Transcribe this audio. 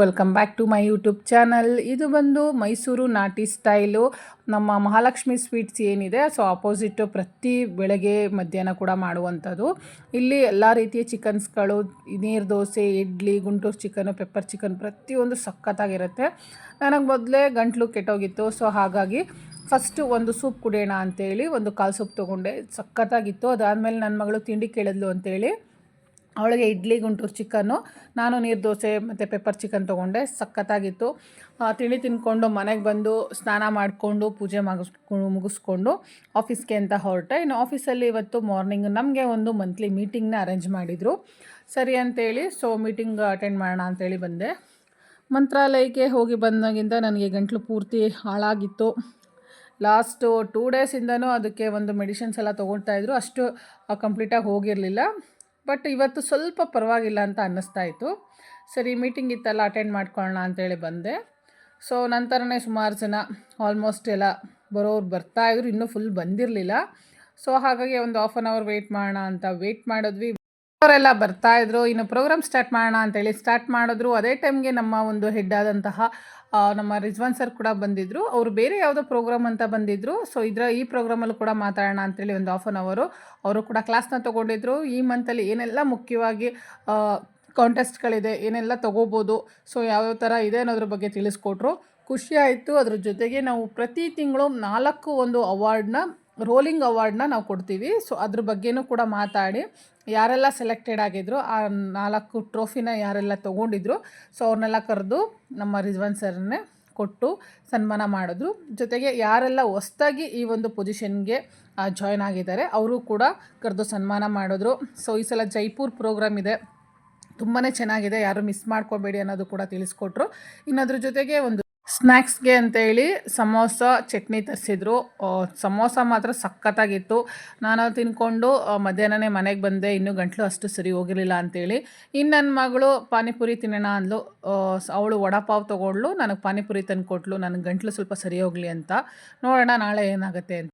Welcome back to my YouTube channel ಇದು ಬಂದು ಮೈಸೂರು ನಾಟಿ ಸ್ಟೈಲು. ನಮ್ಮ ಮಹಾಲಕ್ಷ್ಮಿ ಸ್ವೀಟ್ಸ್ ಏನಿದೆ ಸೊ ಆಪೋಸಿಟ್ಟು ಪ್ರತಿ ಬೆಳಗ್ಗೆ ಮಧ್ಯಾಹ್ನ ಕೂಡ ಮಾಡುವಂಥದ್ದು. ಇಲ್ಲಿ ಎಲ್ಲ ರೀತಿಯ ಚಿಕನ್ಸ್ಗಳು ನೀರು dosa, idli, Guntur chicken pepper chicken ಪ್ರತಿಯೊಂದು ಸಖತ್ತಾಗಿರುತ್ತೆ. ನನಗೆ ಮೊದಲೇ ಗಂಟ್ಲು ಕೆಟ್ಟೋಗಿತ್ತು ಸೊ ಹಾಗಾಗಿ ಫಸ್ಟು ಒಂದು ಸೂಪ್ ಕುಡಿಯೋಣ ಅಂತೇಳಿ ಒಂದು ಕಾಲು ಸೂಪ್ ತೊಗೊಂಡೆ. ಸಖತ್ತಾಗಿತ್ತು. ಅದಾದಮೇಲೆ ನನ್ನ ಮಗಳು ತಿಂಡಿ ಕೇಳಿದ್ಲು ಅಂತೇಳಿ ಅವಳಿಗೆ ಇಡ್ಲಿ, ಗುಂಟೂರು ಚಿಕನ್ನು, ನಾನು ನೀರು ದೋಸೆ ಮತ್ತು ಪೆಪ್ಪರ್ ಚಿಕನ್ ತೊಗೊಂಡೆ. ಸಖತ್ತಾಗಿತ್ತು. ತಿಂಡಿ ತಿಂದ್ಕೊಂಡು ಮನೆಗೆ ಬಂದು ಸ್ನಾನ ಮಾಡಿಕೊಂಡು ಪೂಜೆ ಮುಗಿಸ್ಕೊಂಡು ಮುಗಿಸ್ಕೊಂಡು ಆಫೀಸ್ಗೆ ಅಂತ ಹೊರಟೆ. ಇನ್ನು ಆಫೀಸಲ್ಲಿ ಇವತ್ತು ಮಾರ್ನಿಂಗ್ ನಮಗೆ ಒಂದು ಮಂತ್ಲಿ ಮೀಟಿಂಗ್ನ ಅರೇಂಜ್ ಮಾಡಿದರು. ಸರಿ ಅಂತೇಳಿ ಸೊ ಮೀಟಿಂಗ್ ಅಟೆಂಡ್ ಮಾಡೋಣ ಅಂತೇಳಿ ಬಂದೆ. ಮಂತ್ರಾಲಯಕ್ಕೆ ಹೋಗಿ ಬಂದಾಗಿಂದ ನನಗೆ ಗಂಟ್ಲು ಪೂರ್ತಿ ಹಾಳಾಗಿತ್ತು. ಲಾಸ್ಟು ಟೂ ಡೇಸಿಂದನೂ ಅದಕ್ಕೆ ಒಂದು ಮೆಡಿಷನ್ಸ್ ಎಲ್ಲ ತೊಗೊಳ್ತಾಯಿದ್ರು ಅಷ್ಟು ಕಂಪ್ಲೀಟಾಗಿ ಹೋಗಿರಲಿಲ್ಲ. ಬಟ್ ಇವತ್ತು ಸ್ವಲ್ಪ ಪರವಾಗಿಲ್ಲ ಅಂತ ಅನ್ನಿಸ್ತಾ ಇತ್ತು. ಸರಿ ಮೀಟಿಂಗ್ ಇತ್ತಲ್ಲ ಅಟೆಂಡ್ ಮಾಡ್ಕೊಳ್ಳೋಣ ಅಂತೇಳಿ ಬಂದೆ. ಸೊ ನಂತರನೇ ಸುಮಾರು ಜನ ಆಲ್ಮೋಸ್ಟ್ ಎಲ್ಲ ಬರೋರು ಬರ್ತಾಯಿದ್ರು ಇನ್ನೂ ಫುಲ್ ಬಂದಿರಲಿಲ್ಲ. ಸೊ ಹಾಗಾಗಿ ಒಂದು ಹಾಫ್ ಆನ್ ಅವರ್ ವೆಯ್ಟ್ ಮಾಡೋಣ ಅಂತ ವೆಯ್ಟ್ ಮಾಡಿದ್ವಿ. ಅವರೆಲ್ಲ ಬರ್ತಾಯಿದ್ರು ಇನ್ನು ಪ್ರೋಗ್ರಾಮ್ ಸ್ಟಾರ್ಟ್ ಮಾಡೋಣ ಅಂತೇಳಿ ಸ್ಟಾರ್ಟ್ ಮಾಡಿದ್ರು. ಅದೇ ಟೈಮ್ಗೆ ನಮ್ಮ ಒಂದು ಹೆಡ್ ಆದಂತಹ ನಮ್ಮ ರಿಜ್ವಾನ್ ಸರ್ ಕೂಡ ಬಂದಿದ್ದರು ಅವರು ಬೇರೆ ಯಾವುದೋ ಪ್ರೋಗ್ರಾಮ್ ಅಂತ ಬಂದಿದ್ದರು ಸೊ ಇದರ ಈ ಪ್ರೋಗ್ರಾಮಲ್ಲೂ ಕೂಡ ಮಾತಾಡೋಣ ಅಂತೇಳಿ ಒಂದು ಆಫ್ ಆನ್ ಅವರು ಅವರು ಕೂಡ ಕ್ಲಾಸ್ನ ತೊಗೊಂಡಿದ್ರು. ಈ ಮಂತಲ್ಲಿ ಏನೆಲ್ಲ ಮುಖ್ಯವಾಗಿ ಕಾಂಟೆಸ್ಟ್ಗಳಿದೆ ಏನೆಲ್ಲ ತೊಗೋಬೋದು ಸೊ ಯಾವ್ಯಾವ ಥರ ಇದೆ ಅನ್ನೋದ್ರ ಬಗ್ಗೆ ತಿಳಿಸ್ಕೊಟ್ರು. ಖುಷಿ ಆಯಿತು. ಅದ್ರ ಜೊತೆಗೆ ನಾವು ಪ್ರತಿ ತಿಂಗಳು ನಾಲ್ಕು ಒಂದು ಅವಾರ್ಡ್ನ ರೋಲಿಂಗ್ ಅವಾರ್ಡ್ನ ನಾವು ಕೊಡ್ತೀವಿ. ಸೊ, ಅದ್ರ ಬಗ್ಗೆನೂ ಕೂಡ ಮಾತಾಡಿ. ಯಾರೆಲ್ಲ ಸೆಲೆಕ್ಟೆಡ್ ಆಗಿದ್ರು, ಆ ನಾಲ್ಕು ಟ್ರೋಫಿನ ಯಾರೆಲ್ಲ ತೊಗೊಂಡಿದ್ರು, ಸೊ ಅವ್ರನ್ನೆಲ್ಲ ಕರೆದು ನಮ್ಮ ರಿಜ್ವಾನ್ ಸರ್ನೇ ಕೊಟ್ಟು ಸನ್ಮಾನ ಮಾಡಿದ್ರು. ಜೊತೆಗೆ ಯಾರೆಲ್ಲ ಹೊಸ್ದಾಗಿ ಈ ಒಂದು ಪೊಸಿಷನ್ಗೆ ಜಾಯ್ನ್ ಆಗಿದ್ದಾರೆ, ಅವರು ಕೂಡ ಕರೆದು ಸನ್ಮಾನ ಮಾಡಿದ್ರು. ಸೊ, ಈ ಸಲ ಜೈಪುರ್ ಪ್ರೋಗ್ರಾಮ್ ಇದೆ. ತುಂಬಾ ಚೆನ್ನಾಗಿದೆ. ಯಾರು ಮಿಸ್ ಮಾಡ್ಕೋಬೇಡಿ ಅನ್ನೋದು ಕೂಡ ತಿಳಿಸ್ಕೊಟ್ರು. ಇನ್ನದ್ರ ಜೊತೆಗೆ ಒಂದು ಸ್ನ್ಯಾಕ್ಸ್ಗೆ ಅಂತೇಳಿ ಸಮೋಸ, ಚಟ್ನಿ ತರಿಸಿದ್ರು. ಸಮೋಸ ಮಾತ್ರ ಸಖತ್ತಾಗಿತ್ತು. ನಾನು ತಿನ್ಕೊಂಡು ಮಧ್ಯಾಹ್ನನೇ ಮನೆಗೆ ಬಂದೆ. ಇನ್ನೂ ಗಂಟಲು ಅಷ್ಟು ಸರಿ ಹೋಗಿರಲಿಲ್ಲ ಅಂತೇಳಿ. ಇನ್ನು ನನ್ನ ಮಗಳು ಪಾನಿಪುರಿ ತಿನ್ನೋಣ ಅಂದ್ಲು. ಅವಳು ವಡಾಪಾವ್ ತೊಗೊಂಡ್ಲು ನನಗೆ ಪಾನಿಪುರಿ ತಂದು ಕೊಟ್ಲು ನನಗೆ ಗಂಟಲು ಸ್ವಲ್ಪ ಸರಿ ಹೋಗಲಿ ಅಂತ. ನೋಡೋಣ ನಾಳೆ ಏನಾಗುತ್ತೆ ಅಂತ.